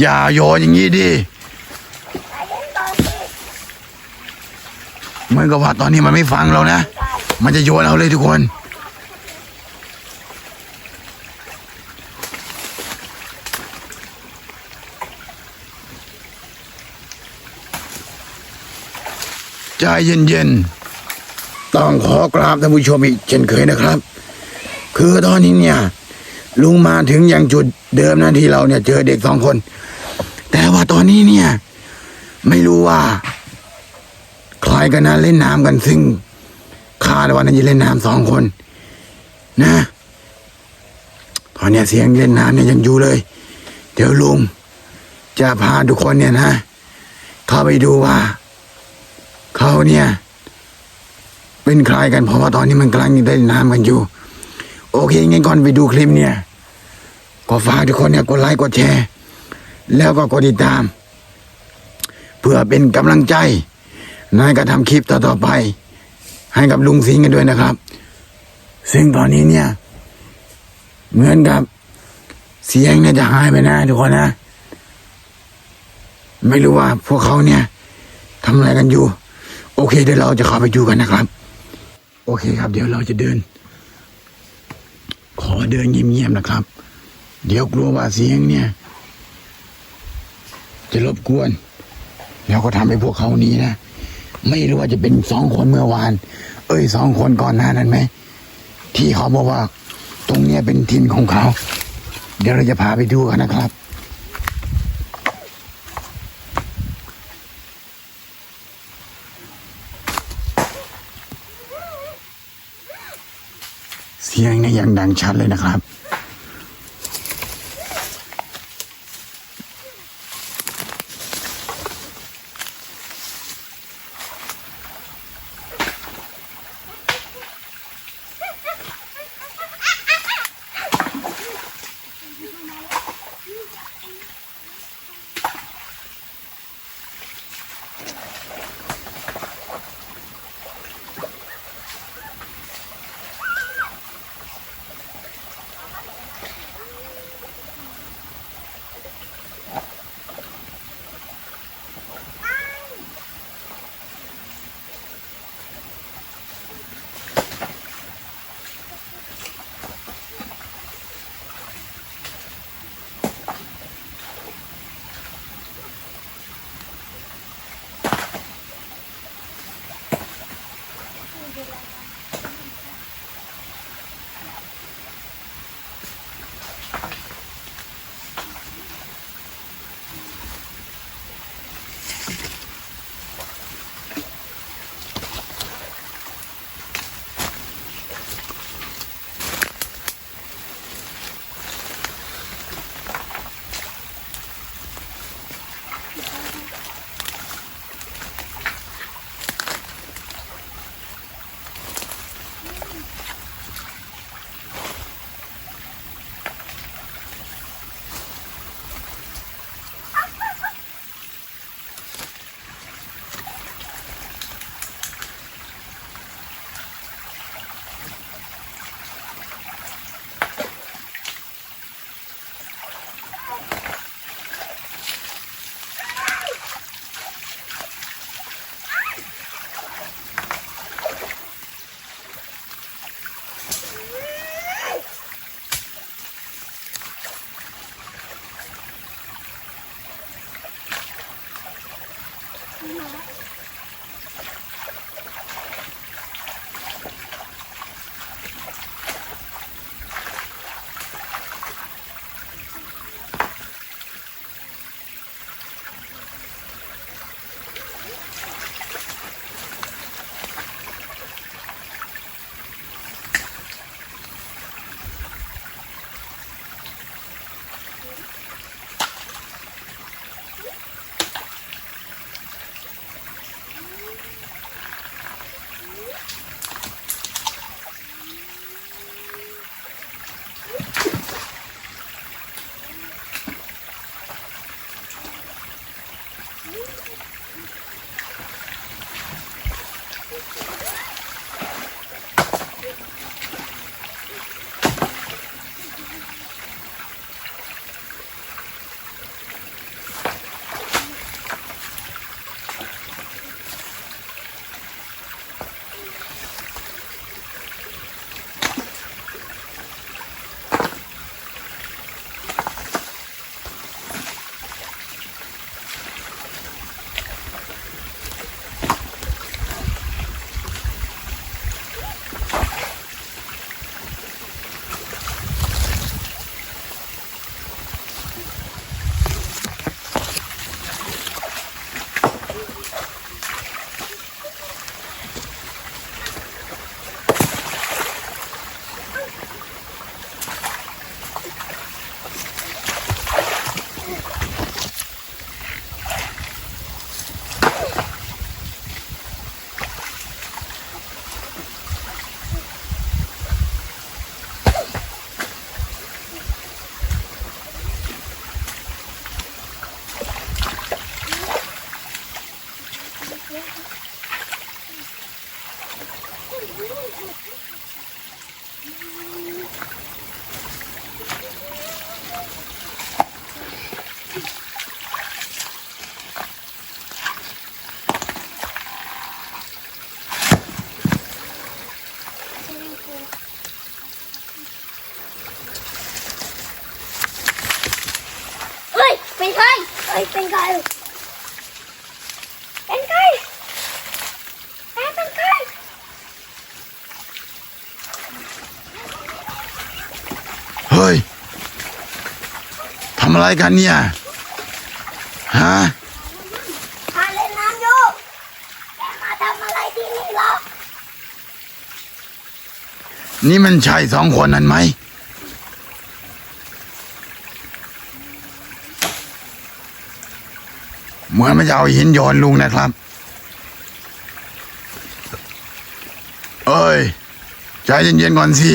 อย่าโยนอย่างนี้ดิเหมือนกับว่าตอนนี้มันไม่ฟังเรานะ มันจะโยนเอาเลยทุกคน ใจเย็นๆ ต้องขอกราบท่านผู้ชมอีกเช่นเคยนะครับ คือตอนนี้เนี่ย ลุงมาถึงอย่างจุดเดิมนะที่เราเนี่ยเจอเด็กสองคน แต่ว่าตอนนี้เนี่ย ไม่รู้ว่าใครกันนะเล่นน้ำกันซึ่งคาดว่าน่าจะเล่นน้ำสองคน นะ ตอนนี้เสียงเล่นน้ำเนี่ยยังอยู่เลย เดี๋ยวลุงจะพาทุกคนเนี่ยนะเข้าไปดูว่าเขาเนี่ย เป็นใครกันเพราะว่าตอนนี้มันกำลังเล่นน้ำกันอยู่ โอเคงั้นก่อนไปดูคลิปเนี่ย ก็ฝากทุกคนเนี่ยกดไลค์กดแชร์ แล้วก็กดติดตาม เพื่อเป็นกำลังใจในการทำคลิปต่อๆไป ให้กับลุงสิงห์กันด้วยนะครับ ซึ่งตอนนี้เนี่ย เหมือนกับเสียงเนี่ยจะหายไปนะทุกคนนะ ไม่รู้ว่าพวกเขาเนี่ยทำอะไรกันอยู่ โอเค เดี๋ยวเราจะข้าไปดูกันนะครับ โอเคครับ เดี๋ยวเราจะเดิน ขอเดินเงียบๆนะครับ เดี๋ยวกลัวว่าเสียงเนี่ย จะรบกวน แล้วก็ทำให้พวกเขาหนี้นะไม่รู้ว่าจะเป็นสองคนเมื่อวาน เอ้ยสองคนก่อนหน้านั้นไหมที่เขาบอกว่า ตรงเนี้ยเป็นทินของเขา เดี๋ยวเราจะพาไปดูกันนะครับเสียงเนี่ยยังดังชัดเลยนะครับ อะไรกันเนี่ย ฮะข้าเล่นน้ำอยู่แกมาทำอะไรที่นี่เหรอ นี่มันใช่สองคนนั้นไหม เหมือนมันจะเอาหินโยนลุงนะครับ เอ้ย ใจเย็นๆก่อนสิ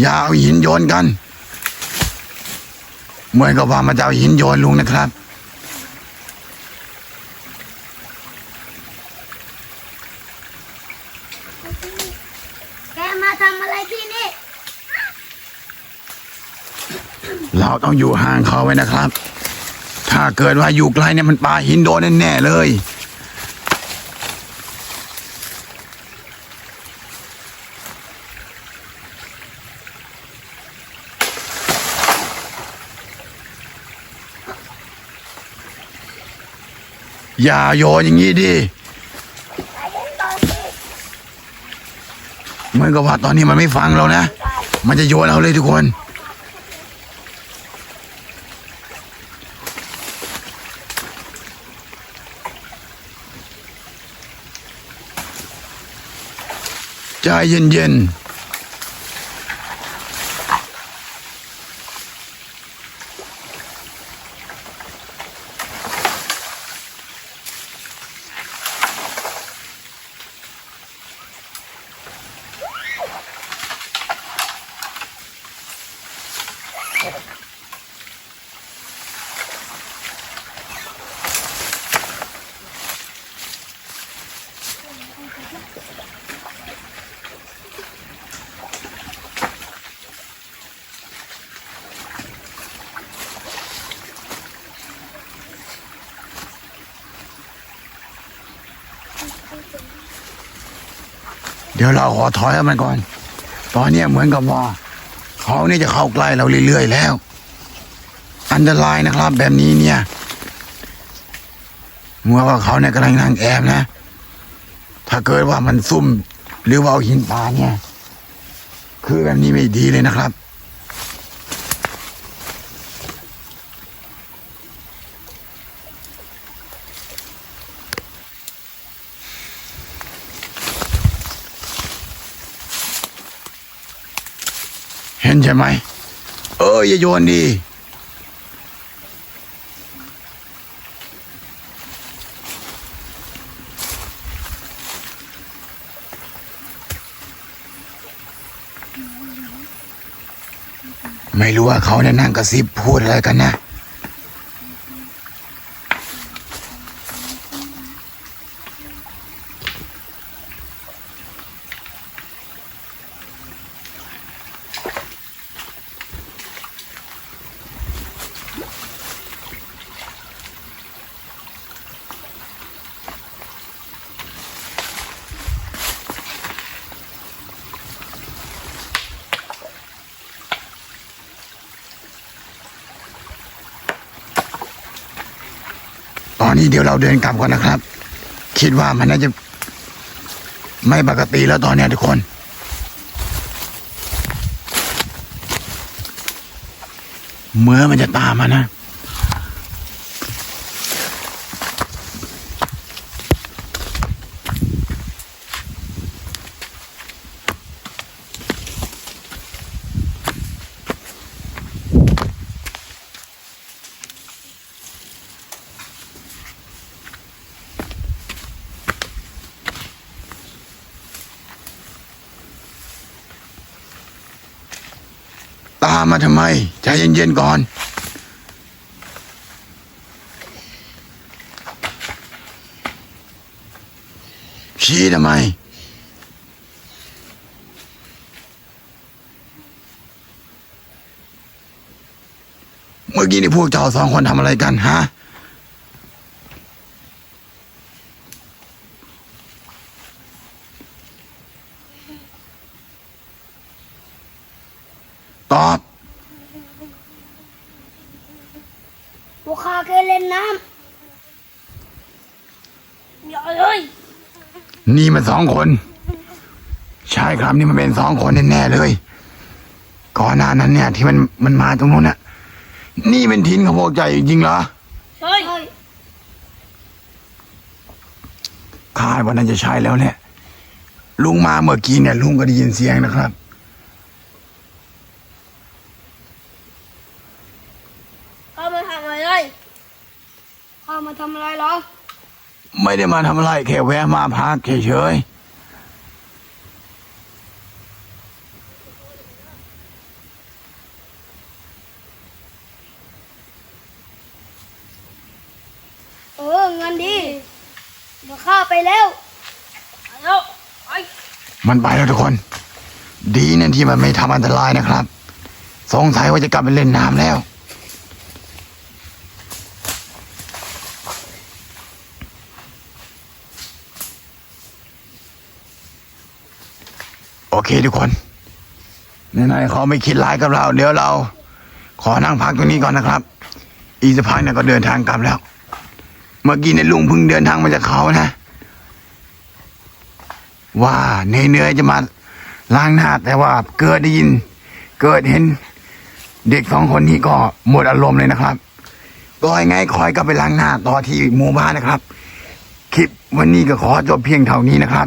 อย่าเอาหินโยนกัน เหมือนกับว่ามันจะเอาหินโยนลุงนะครับ แกมาทำอะไรที่นี่ เราต้องอยู่ห่างเขาไว้นะครับ ถ้าเกิดว่าอยู่ไกลเนี่ยมันปาหินโดนแน่ๆเลย อย่าโยนอย่างนี้ดิเหมือนกับว่าตอนนี้มันไม่ฟังเรานะ มันจะโยนเราเลยทุกคน ใจเย็นๆ เดี๋ยวเราขอถอยมันก่อน ตอนนี้เหมือนกับว่าเขาเนี่ยจะเข้าใกล้เราเรื่อยๆแล้ว อันตรายนะครับ แบบนี้เนี่ยเมื่อว่าเขาเนี่ยกำลังนั่งแอบนะ ถ้าเกิดว่ามันซุ่มหรือว่าเอาหินปาเนี่ย คือแบบนี้ไม่ดีเลยนะครับ ใช่ไหม เอออย่าโยนดี ไม่รู้ว่าเขาเนี่ยนั่งกระซิบพูดอะไรกันนะ ตอนนี้เดี๋ยวเราเดินกลับก่อนนะครับ คิดว่ามันน่าจะไม่ปกติแล้วตอนนี้ทุกคน เมื่อมันจะตามมานะ มาทำไม ใจเย็นๆก่อน ชี้ทำไม เมื่อกี้นี่พวกเจ้าสองคนทำอะไรกันฮะ ตอ บพวกข้าแค่เล่นน้ำอย่าเลยนี่มันสองคน ใช่ครับนี่มันเป็นสองคนแน่ๆเลย ก่อนหน้านั้นเนี่ย ที่มันมันมาตรงนู้นน่ะ นี่เป็นทินของพวกใจจริงๆเหรอใช่คาดว่าน่าจะใช่แล้วเนี่ยลุงมาเมื่อกี้เนี่ยลุงก็ได้ยินเสียงนะครับ ข้ามาทำอะไรข้ามาทำอะไรเหรอ ไม่ได้มาทำอะไรแค่แวะมาพักเฉยเออเงินดีเดี๋ยวข้าไปแล้วไปแล้วไปๆมันไปแล้วทุกคน ดีนั่นที่มันไม่ทำอันตรายนะครับ สงสัยว่าจะกลับไปเล่นน้ำแล้ว เคทุกคนไหนๆเขาไม่คิดร้ายกับเรา เดี๋ยวเรา ขอนั่งพักตรงนี้ก่อนนะครับ อีสพักเนี่ยก็เดินทางกลับแล้ว เมื่อกี้เนี่ยลุงเพิ่งเดินทางมาจากเขานะ ว่าเนื่อจะมาล้างหน้าแต่ว่าเกิดได้ยิน เกิดเห็น เด็กสองคนนี้ก็หมดอารมณ์เลยนะครับก็ยังไงคอยกลับไปล้างหน้าต่อที่หมู่บ้านนะครับ คลิปวันนี้ก็ขอจบเพียงเท่านี้นะครับ